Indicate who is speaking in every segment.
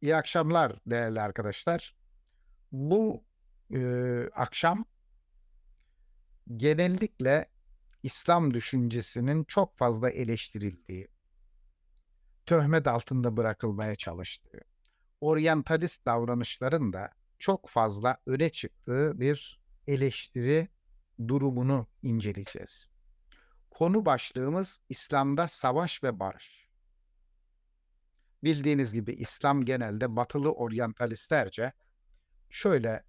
Speaker 1: İyi akşamlar değerli arkadaşlar. Bu, eee, akşam genellikle İslam düşüncesinin çok fazla eleştirildiği, töhmet altında bırakılmaya çalıştığı, oryantalist davranışların da çok fazla öne çıktığı bir eleştiri durumunu inceleyeceğiz. Konu başlığımız İslam'da savaş ve barış. Bildiğiniz gibi İslam genelde batılı oryantalistlerce şöyle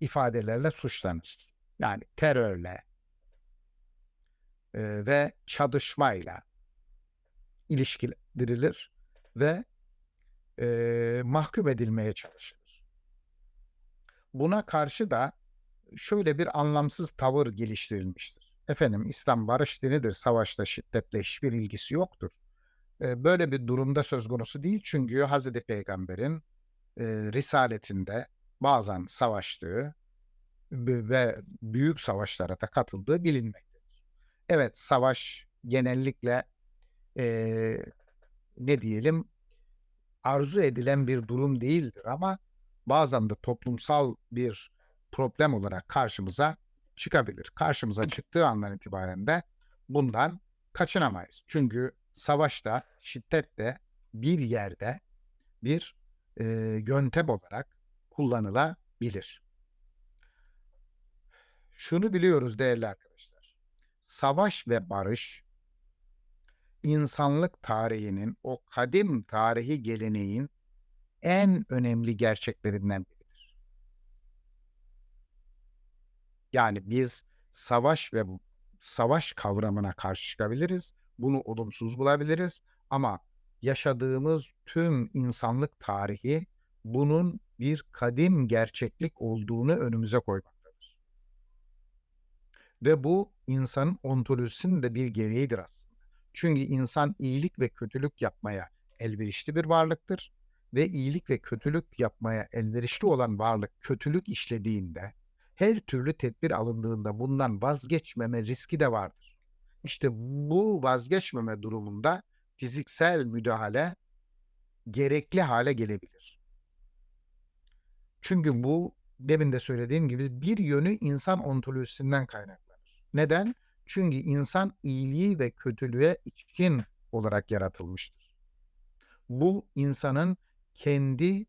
Speaker 1: ifadelerle suçlanır. Yani terörle eee, ve çatışmayla ilişkilendirilir ve eee, mahkum edilmeye çalışılır. Buna karşı da şöyle bir anlamsız tavır geliştirilmiştir. Efendim İslam barış dinidir, savaşla, şiddetle hiçbir ilgisi yoktur. Böyle bir durumda söz konusu değil çünkü Hazreti Peygamber'in eee, risaletinde bazen savaştığı ve büyük savaşlara da katıldığı bilinmektedir. Evet, savaş genellikle eee, ne diyelim arzu edilen bir durum değildir ama bazen de toplumsal bir problem olarak karşımıza çıkabilir. Karşımıza çıktığı andan itibaren de bundan kaçınamayız. Çünkü savaşta, şiddette bir yerde bir eee, yöntem olarak kullanılabilir. Şunu biliyoruz değerli arkadaşlar. Savaş ve barış insanlık tarihinin o kadim tarihi geleneğin en önemli gerçeklerinden biridir. Yani biz savaş ve savaş kavramına karşı çıkabiliriz. Bunu olumsuz bulabiliriz ama yaşadığımız tüm insanlık tarihi bunun bir kadim gerçeklik olduğunu önümüze koymaktadır. Ve bu insanın ontolojisinin de bir gereğidir aslında. Çünkü insan iyilik ve kötülük yapmaya elverişli bir varlıktır ve iyilik ve kötülük yapmaya elverişli olan varlık kötülük işlediğinde her türlü tedbir alındığında bundan vazgeçmeme riski de vardır. İşte bu vazgeçmeme durumunda fiziksel müdahale gerekli hale gelebilir. Çünkü bu demin de söylediğim gibi bir yönü insan ontolojisinden kaynaklanır. Neden? Çünkü insan iyiliği ve kötülüğe içkin olarak yaratılmıştır. Bu insanın kendi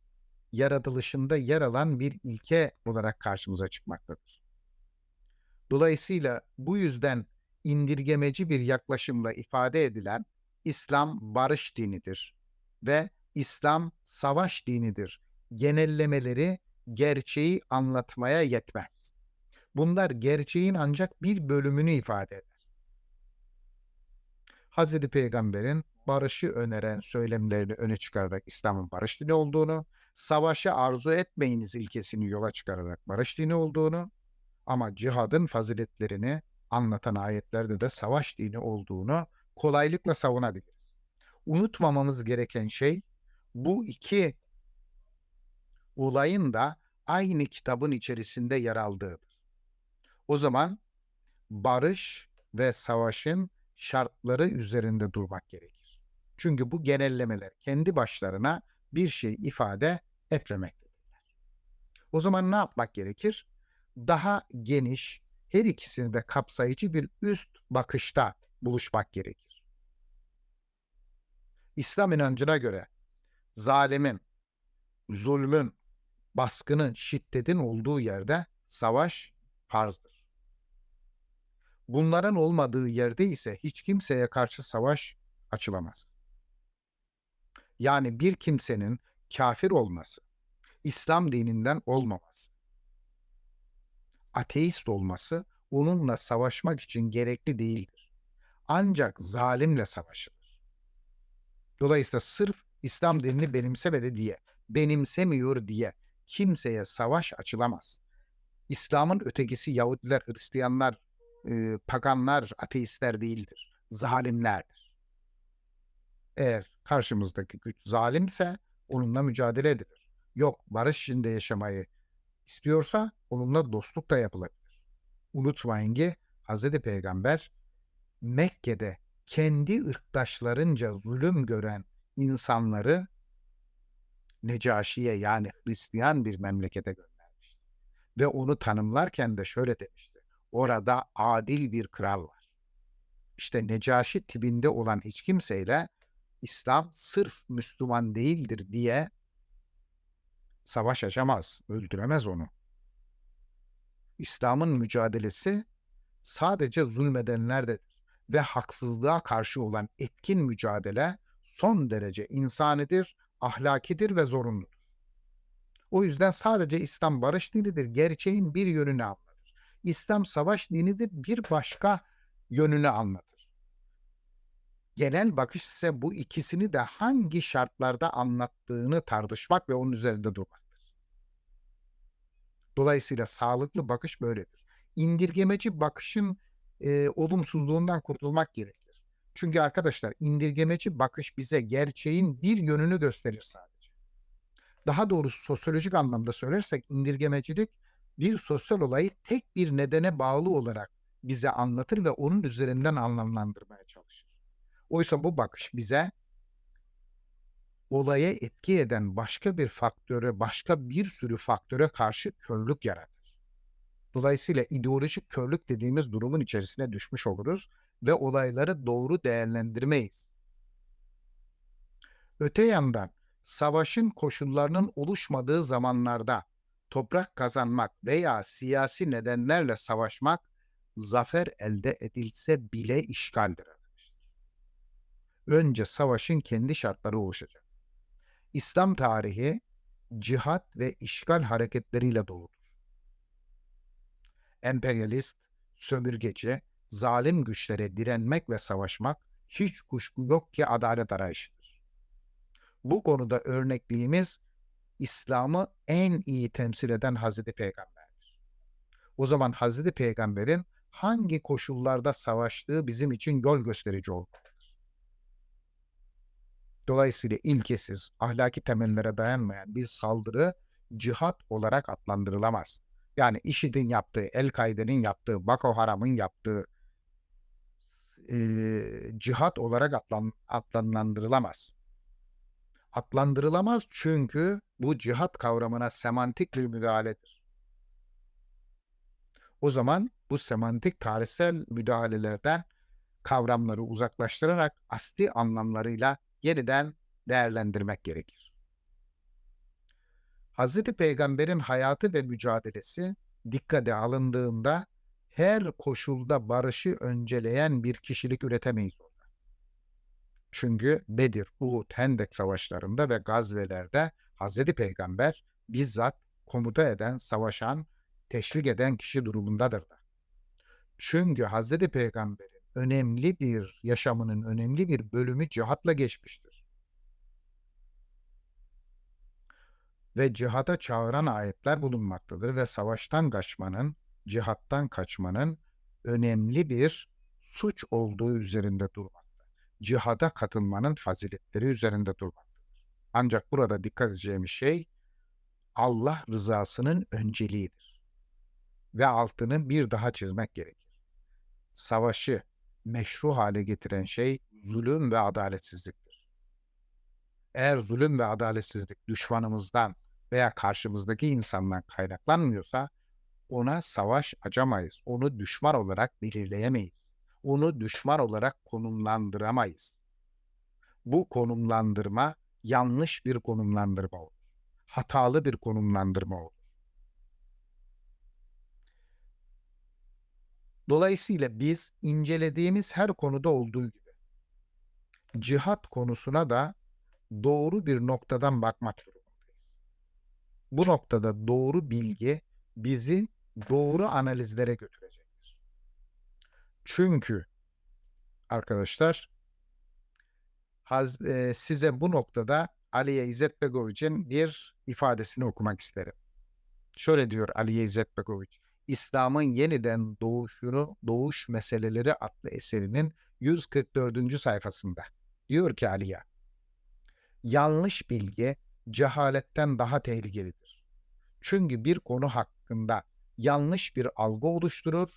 Speaker 1: yaratılışında yer alan bir ilke olarak karşımıza çıkmaktadır. Dolayısıyla bu yüzden indirgemeci bir yaklaşımla ifade edilen İslam barış dinidir ve İslam savaş dinidir. Genellemeleri gerçeği anlatmaya yetmez. Bunlar gerçeğin ancak bir bölümünü ifade eder. Hazreti Peygamber'in barışı öneren söylemlerini öne çıkararak İslam'ın barış dini olduğunu, savaşı arzu etmeyiniz ilkesini yola çıkararak barış dini olduğunu ama cihadın faziletlerini anlatan ayetlerde de savaş dini olduğunu kolaylıkla savunabiliriz. Unutmamamız gereken şey bu iki olayın da aynı kitabın içerisinde yer aldığıdır. O zaman barış ve savaşın şartları üzerinde durmak gerekir. Çünkü bu genellemeler kendi başlarına bir şey ifade etmemektedirler. O zaman ne yapmak gerekir? Daha geniş, her ikisini de kapsayıcı bir üst bakışta buluşmak gerekir. İslam inancına göre zalimin, zulmün, baskının, şiddetin olduğu yerde savaş farzdır. Bunların olmadığı yerde ise hiç kimseye karşı savaş açılamaz. Yani bir kimsenin kafir olması, İslam dininden olmaması, ateist olması onunla savaşmak için gerekli değildir. Ancak zalimle savaşılır. Dolayısıyla sırf İslam dinini benimsemedi diye, benimsemiyor diye kimseye savaş açılamaz. İslam'ın ötekisi Yahudiler, Hristiyanlar, e, paganlar, ateistler değildir. Zalimlerdir. Eğer karşımızdaki güç zalimse onunla mücadele edilir. Yok barış içinde yaşamayı istiyorsa onunla dostluk da yapılabilir. Unutmayın ki Hz. Peygamber Mekke'de kendi ırktaşlarınca zulüm gören insanları Necaşi'ye yani Hristiyan bir memlekete göndermişti. Ve onu tanımlarken de şöyle demişti. Orada adil bir kral var. İşte Necaşi tipinde olan hiç kimseyle İslam sırf Müslüman değildir diye savaş açamaz, öldüremez onu. İslam'ın mücadelesi sadece zulmedenlerdedir ve haksızlığa karşı olan etkin mücadele son derece insanidir, ahlakidir ve zorunludur. O yüzden sadece İslam barış dinidir, gerçeğin bir yönünü anlatır. İslam savaş dinidir, bir başka yönünü anlatır. Genel bakış ise bu ikisini de hangi şartlarda anlattığını tartışmak ve onun üzerinde durmaktır. Dolayısıyla sağlıklı bakış böyledir. İndirgemeci bakışın e, olumsuzluğundan kurtulmak gerekir. Çünkü arkadaşlar indirgemeci bakış bize gerçeğin bir yönünü gösterir sadece. Daha doğrusu sosyolojik anlamda söylersek indirgemecilik bir sosyal olayı tek bir nedene bağlı olarak bize anlatır ve onun üzerinden anlamlandırmaya çalışır. Oysa bu bakış bize olaya etki eden başka bir faktöre, başka bir sürü faktöre karşı körlük yaratır. Dolayısıyla ideolojik körlük dediğimiz durumun içerisine düşmüş oluruz ve olayları doğru değerlendirmeyiz. Öte yandan savaşın koşullarının oluşmadığı zamanlarda toprak kazanmak veya siyasi nedenlerle savaşmak zafer elde edilse bile işgaldir. Önce savaşın kendi şartları oluşacak. İslam tarihi cihat ve işgal hareketleriyle doludur. Emperyalist, sömürgeci, zalim güçlere direnmek ve savaşmak hiç kuşku yok ki adalet arayışıdır. Bu konuda örnekliğimiz İslam'ı en iyi temsil eden Hazreti Peygamber'dir. O zaman Hazreti Peygamber'in hangi koşullarda savaştığı bizim için yol gösterici olmalıdır. Dolayısıyla ilkesiz, ahlaki temellere dayanmayan bir saldırı cihat olarak adlandırılamaz. Yani IŞİD'in yaptığı, El-Kaide'nin yaptığı, Boko Haram'ın yaptığı e, cihat olarak adlan, adlandırılamaz. Adlandırılamaz çünkü bu cihat kavramına semantik bir müdahaledir. O zaman bu semantik tarihsel müdahalelerden kavramları uzaklaştırarak asli anlamlarıyla yeniden değerlendirmek gerekir. Hz. Peygamber'in hayatı ve mücadelesi dikkate alındığında her koşulda barışı önceleyen bir kişilik üretemeyiz orada. Çünkü Bedir, Uhud, Hendek savaşlarında ve gazvelerde Hz. Peygamber bizzat komuta eden, savaşan, teşvik eden kişi durumundadır da. Çünkü Hz. Peygamber'in önemli bir yaşamının önemli bir bölümü cihatla geçmiştir. Ve cihada çağıran ayetler bulunmaktadır ve savaştan kaçmanın, cihattan kaçmanın önemli bir suç olduğu üzerinde durmakta. Cihada katılmanın faziletleri üzerinde durmaktadır. Ancak burada dikkat edeceğimiz şey Allah rızasının önceliğidir. Ve altını bir daha çizmek gerekir. Savaşı meşru hale getiren şey zulüm ve adaletsizliktir. Eğer zulüm ve adaletsizlik düşmanımızdan veya karşımızdaki insandan kaynaklanmıyorsa ona savaş açamayız. Onu düşman olarak belirleyemeyiz. Onu düşman olarak konumlandıramayız. Bu konumlandırma yanlış bir konumlandırma olur. Hatalı bir konumlandırma olur. Dolayısıyla biz incelediğimiz her konuda olduğu gibi cihat konusuna da doğru bir noktadan bakmak durumundayız. Bu noktada doğru bilgi bizi doğru analizlere götürecektir. Çünkü arkadaşlar e, size bu noktada Aliye İzzet Begoviç'in bir ifadesini okumak isterim. Şöyle diyor Aliye İzzet Begoviç. İslam'ın yeniden doğuşunu, doğuş meseleleri adlı eserinin 144. sayfasında. Diyor ki Aliye, yanlış bilgi cehaletten daha tehlikelidir. Çünkü bir konu hakkında yanlış bir algı oluşturur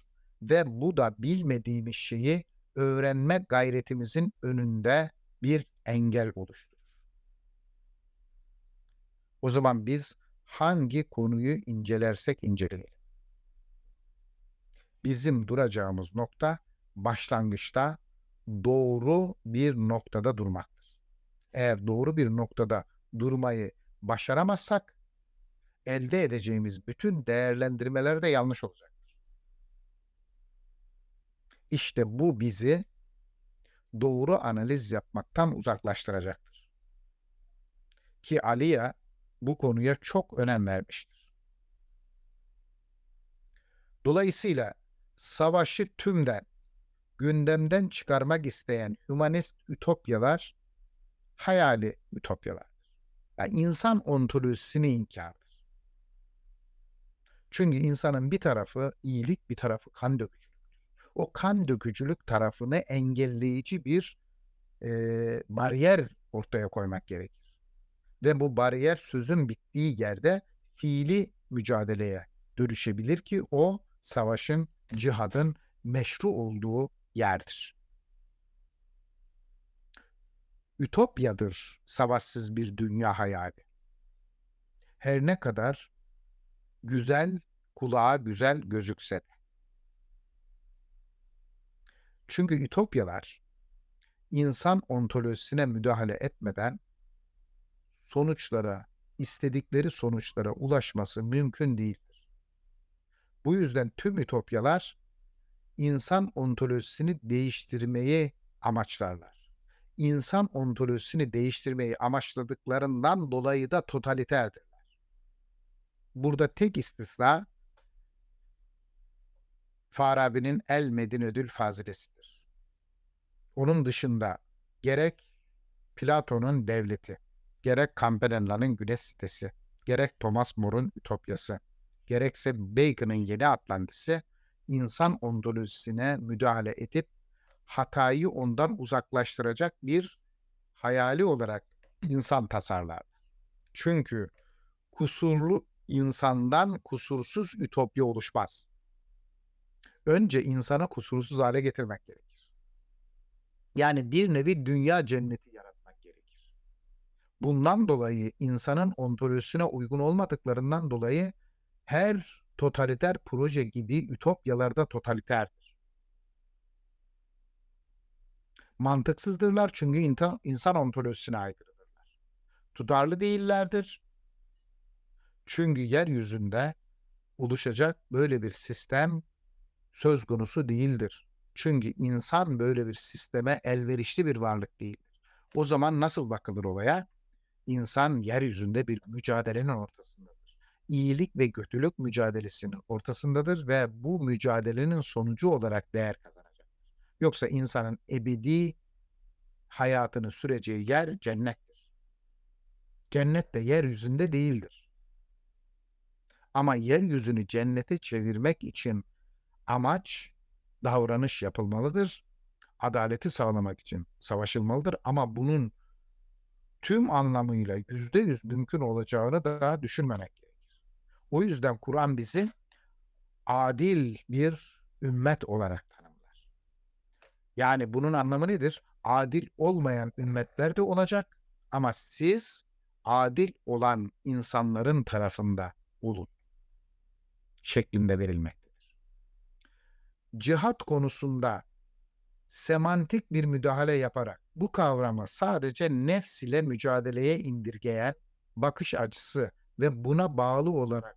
Speaker 1: ve bu da bilmediğimiz şeyi öğrenme gayretimizin önünde bir engel oluşturur. O zaman biz hangi konuyu incelersek inceleyelim. Bizim duracağımız nokta başlangıçta doğru bir noktada durmaktır. Eğer doğru bir noktada durmayı başaramazsak elde edeceğimiz bütün değerlendirmeler de yanlış olacaktır. İşte bu bizi doğru analiz yapmaktan uzaklaştıracaktır. Ki Aliye bu konuya çok önem vermiştir. Dolayısıyla savaşı tümden gündemden çıkarmak isteyen humanist ütopyalar hayali ütopyalardır. Yani insan ontolojisini inkardır. Çünkü insanın bir tarafı iyilik, bir tarafı kan dökücülüktür. O kan dökücülük tarafını engelleyici bir e, bariyer ortaya koymak gerekir. Ve bu bariyer sözün bittiği yerde fiili mücadeleye dönüşebilir ki o savaşın, cihadın meşru olduğu yerdir. Ütopyadır savaşsız bir dünya hayali. Her ne kadar güzel, kulağa güzel gözükse de. Çünkü ütopyalar insan ontolojisine müdahale etmeden sonuçlara, istedikleri sonuçlara ulaşması mümkün değildir. Bu yüzden tüm ütopyalar insan ontolojisini değiştirmeyi amaçlarlar. İnsan ontolojisini değiştirmeyi amaçladıklarından dolayı da totaliterdirler. Burada tek istisna Farabi'nin El Medinödül Fazilesidir. Onun dışında gerek Platon'un devleti, gerek Campanella'nın güneş sitesi, gerek Thomas More'un ütopyası, gerekse Bacon'ın yeni Atlantis'i insan ontolojisine müdahale edip hatayı ondan uzaklaştıracak bir hayali olarak insan tasarlar. Çünkü kusurlu insandan kusursuz ütopya oluşmaz. Önce insana kusursuz hale getirmek gerekir. Yani bir nevi dünya cenneti yaratmak gerekir. Bundan dolayı insanın ontolojisine uygun olmadıklarından dolayı her totaliter proje gibi ütopyalarda totaliterdir. Mantıksızdırlar çünkü insan, insan ontolojisine aykırıdırlar. Tutarlı değillerdir. Çünkü yeryüzünde oluşacak böyle bir sistem söz konusu değildir. Çünkü insan böyle bir sisteme elverişli bir varlık değildir. O zaman nasıl bakılır olaya? İnsan yeryüzünde bir mücadelenin ortasındadır iyilik ve kötülük mücadelesinin ortasındadır ve bu mücadelenin sonucu olarak değer kazanacaktır. Yoksa insanın ebedi hayatını süreceği yer cennettir. Cennet de yeryüzünde değildir. Ama yeryüzünü cennete çevirmek için amaç, davranış yapılmalıdır. Adaleti sağlamak için savaşılmalıdır ama bunun tüm anlamıyla yüzde yüz mümkün olacağını da düşünmemek. O yüzden Kur'an bizi adil bir ümmet olarak tanımlar. Yani bunun anlamı nedir? Adil olmayan ümmetler de olacak ama siz adil olan insanların tarafında olun şeklinde verilmektedir. Cihat konusunda semantik bir müdahale yaparak bu kavramı sadece nefs ile mücadeleye indirgeyen bakış açısı ve buna bağlı olarak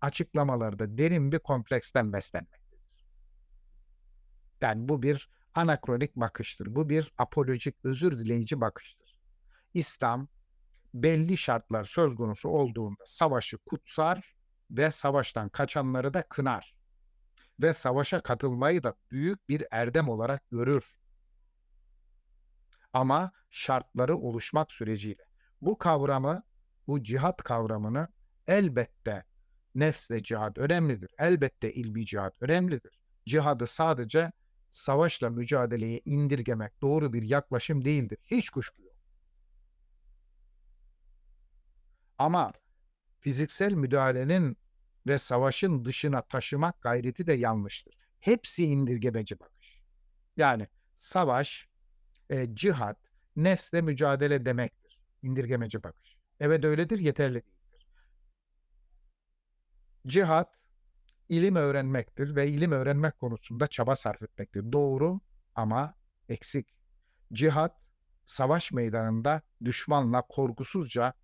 Speaker 1: açıklamalarda derin bir kompleksten beslenmektedir. Yani bu bir anakronik bakıştır. Bu bir apolojik, özür dileyici bakıştır. İslam belli şartlar söz konusu olduğunda savaşı kutsar ve savaştan kaçanları da kınar. Ve savaşa katılmayı da büyük bir erdem olarak görür. Ama şartları oluşmak süreciyle. Bu kavramı bu cihat kavramını elbette nefsle cihat önemlidir. Elbette ilmi cihat önemlidir. Cihadı sadece savaşla mücadeleye indirgemek doğru bir yaklaşım değildir. Hiç kuşku yok. Ama fiziksel müdahalenin ve savaşın dışına taşımak gayreti de yanlıştır. Hepsi indirgemeci bakış. Yani savaş, e, cihat, nefsle mücadele demektir. İndirgemeci bakış. Evet öyledir, yeterli değil. Cihat ilim öğrenmektir ve ilim öğrenmek konusunda çaba sarf etmektir. Doğru ama eksik. Cihat savaş meydanında düşmanla korkusuzca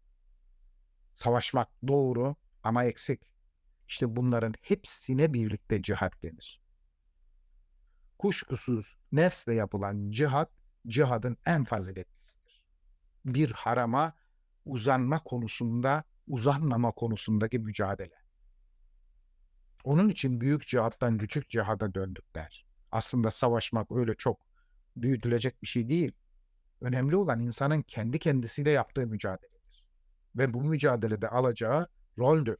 Speaker 1: savaşmak doğru ama eksik. İşte bunların hepsine birlikte cihat denir. Kuşkusuz nefsle yapılan cihat, cihadın en faziletlisidir. Bir harama uzanma konusunda, uzanmama konusundaki mücadele. Onun için büyük cihattan küçük cihada döndükler. Aslında savaşmak öyle çok büyütülecek bir şey değil. Önemli olan insanın kendi kendisiyle yaptığı mücadeledir. Ve bu mücadelede alacağı roldür.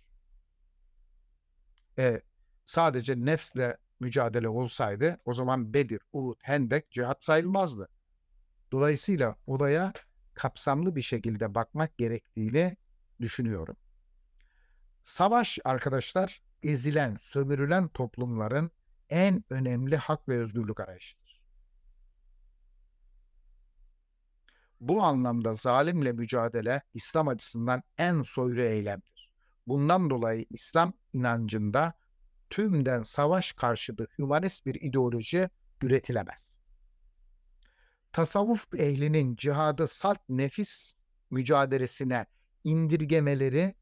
Speaker 1: E, sadece nefsle mücadele olsaydı o zaman Bedir, Uhud, Hendek cihat sayılmazdı. Dolayısıyla olaya kapsamlı bir şekilde bakmak gerektiğini düşünüyorum. Savaş arkadaşlar ezilen, sömürülen toplumların en önemli hak ve özgürlük arayışıdır. Bu anlamda zalimle mücadele İslam açısından en soylu eylemdir. Bundan dolayı İslam inancında tümden savaş karşıtı hümanist bir ideoloji üretilemez. Tasavvuf ehlinin cihadı salt nefis mücadelesine indirgemeleri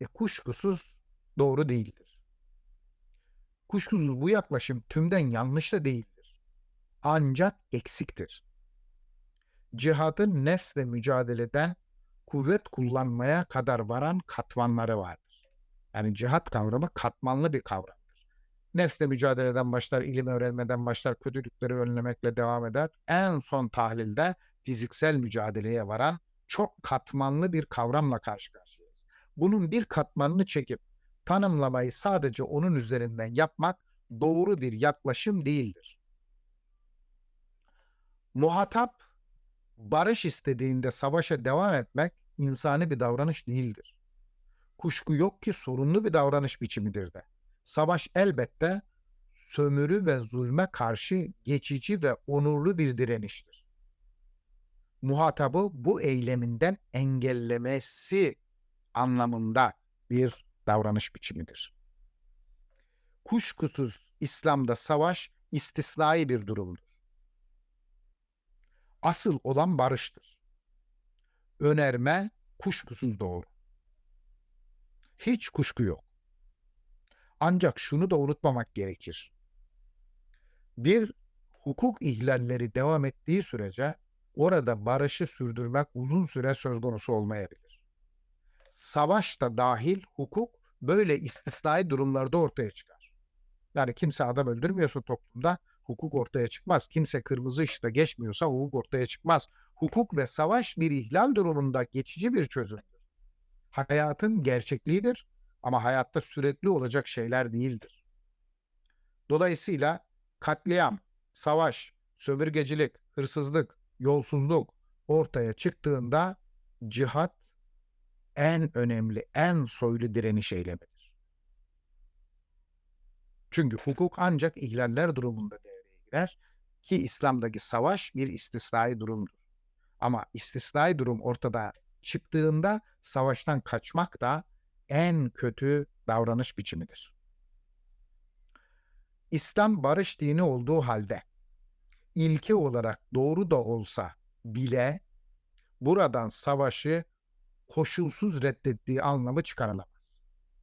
Speaker 1: e, kuşkusuz doğru değildir. Kuşkusuz bu yaklaşım tümden yanlış da değildir. Ancak eksiktir. Cihadın nefsle mücadeleden kuvvet kullanmaya kadar varan katmanları vardır. Yani cihat kavramı katmanlı bir kavramdır. Nefsle mücadeleden başlar, ilim öğrenmeden başlar, kötülükleri önlemekle devam eder. En son tahlilde fiziksel mücadeleye varan çok katmanlı bir kavramla karşı karşıyayız. Bunun bir katmanını çekip tanımlamayı sadece onun üzerinden yapmak doğru bir yaklaşım değildir. Muhatap barış istediğinde savaşa devam etmek insani bir davranış değildir. Kuşku yok ki sorunlu bir davranış biçimidir de. Savaş elbette sömürü ve zulme karşı geçici ve onurlu bir direniştir. Muhatabı bu eyleminden engellemesi anlamında bir davranış biçimidir. Kuşkusuz İslam'da savaş istisnai bir durumdur. Asıl olan barıştır. Önerme kuşkusuz doğru. Hiç kuşku yok. Ancak şunu da unutmamak gerekir. Bir hukuk ihlalleri devam ettiği sürece orada barışı sürdürmek uzun süre söz konusu olmayabilir. Savaş da dahil hukuk böyle istisnai durumlarda ortaya çıkar. Yani kimse adam öldürmüyorsa toplumda hukuk ortaya çıkmaz. Kimse kırmızı ışıkta geçmiyorsa hukuk ortaya çıkmaz. Hukuk ve savaş bir ihlal durumunda geçici bir çözümdür. Hayatın gerçekliğidir ama hayatta sürekli olacak şeyler değildir. Dolayısıyla katliam, savaş, sömürgecilik, hırsızlık, yolsuzluk ortaya çıktığında cihat en önemli, en soylu direniş eylemidir. Çünkü hukuk ancak ihlaller durumunda devreye girer ki İslam'daki savaş bir istisnai durumdur. Ama istisnai durum ortada çıktığında savaştan kaçmak da en kötü davranış biçimidir. İslam barış dini olduğu halde ilke olarak doğru da olsa bile buradan savaşı koşulsuz reddettiği anlamı çıkarılamaz.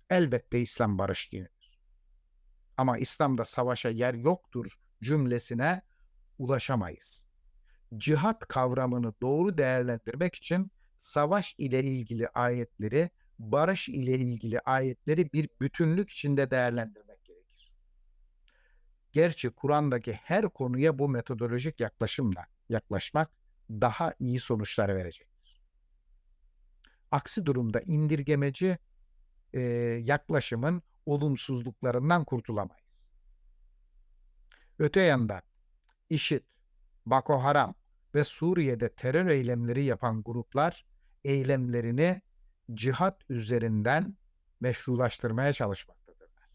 Speaker 1: Elbette İslam barış dinidir. Ama İslam'da savaşa yer yoktur cümlesine ulaşamayız. Cihat kavramını doğru değerlendirmek için savaş ile ilgili ayetleri barış ile ilgili ayetleri bir bütünlük içinde değerlendirmek gerekir. Gerçi Kur'an'daki her konuya bu metodolojik yaklaşımla yaklaşmak daha iyi sonuçlar verecektir. Aksi durumda indirgemeci e, yaklaşımın olumsuzluklarından kurtulamayız. Öte yandan IŞİD, Boko Haram ve Suriye'de terör eylemleri yapan gruplar eylemlerini cihat üzerinden meşrulaştırmaya çalışmaktadırlar.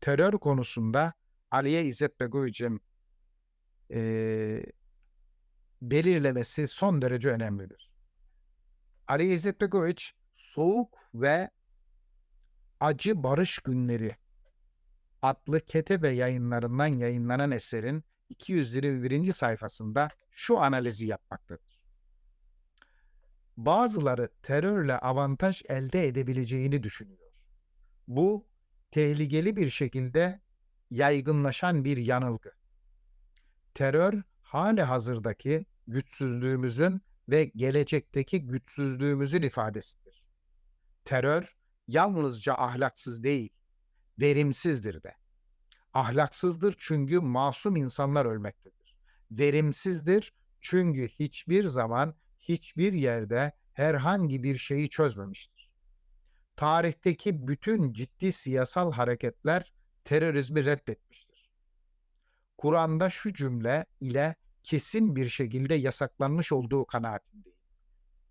Speaker 1: Terör konusunda Aliye İzzet Begoviç'in e, belirlemesi son derece önemlidir. Ali İzzet Begoviç soğuk ve Acı Barış Günleri adlı Ketebe yayınlarından yayınlanan eserin 221. sayfasında şu analizi yapmaktadır. Bazıları terörle avantaj elde edebileceğini düşünüyor. Bu tehlikeli bir şekilde yaygınlaşan bir yanılgı. Terör hali hazırdaki güçsüzlüğümüzün ve gelecekteki güçsüzlüğümüzün ifadesidir. Terör yalnızca ahlaksız değil, verimsizdir de. Ahlaksızdır çünkü masum insanlar ölmektedir. Verimsizdir çünkü hiçbir zaman hiçbir yerde herhangi bir şeyi çözmemiştir. Tarihteki bütün ciddi siyasal hareketler terörizmi reddetmiştir. Kur'an'da şu cümle ile kesin bir şekilde yasaklanmış olduğu kanaatindeyim.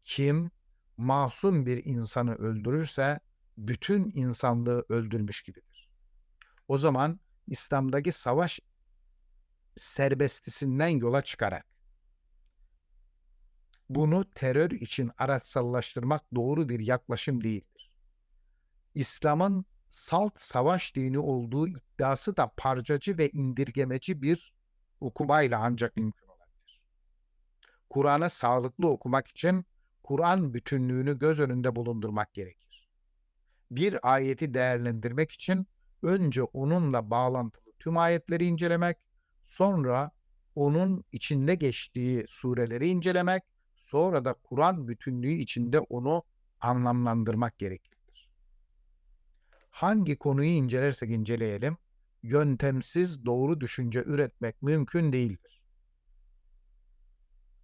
Speaker 1: Kim masum bir insanı öldürürse bütün insanlığı öldürmüş gibidir. O zaman İslam'daki savaş serbestisinden yola çıkarak bunu terör için araçsallaştırmak doğru bir yaklaşım değildir. İslam'ın salt savaş dini olduğu iddiası da parçacı ve indirgemeci bir okumayla ancak mümkün olabilir. Kur'an'ı sağlıklı okumak için Kur'an bütünlüğünü göz önünde bulundurmak gerekir. Bir ayeti değerlendirmek için önce onunla bağlantılı tüm ayetleri incelemek, sonra onun içinde geçtiği sureleri incelemek, sonra da Kur'an bütünlüğü içinde onu anlamlandırmak gereklidir. Hangi konuyu incelersek inceleyelim, yöntemsiz doğru düşünce üretmek mümkün değildir.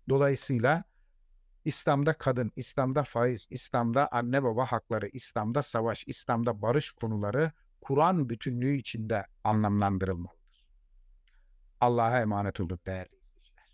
Speaker 1: Dolayısıyla İslam'da kadın, İslam'da faiz, İslam'da anne baba hakları, İslam'da savaş, İslam'da barış konuları Kur'an bütünlüğü içinde anlamlandırılmalıdır. Allah'a emanet olun değerli izleyiciler.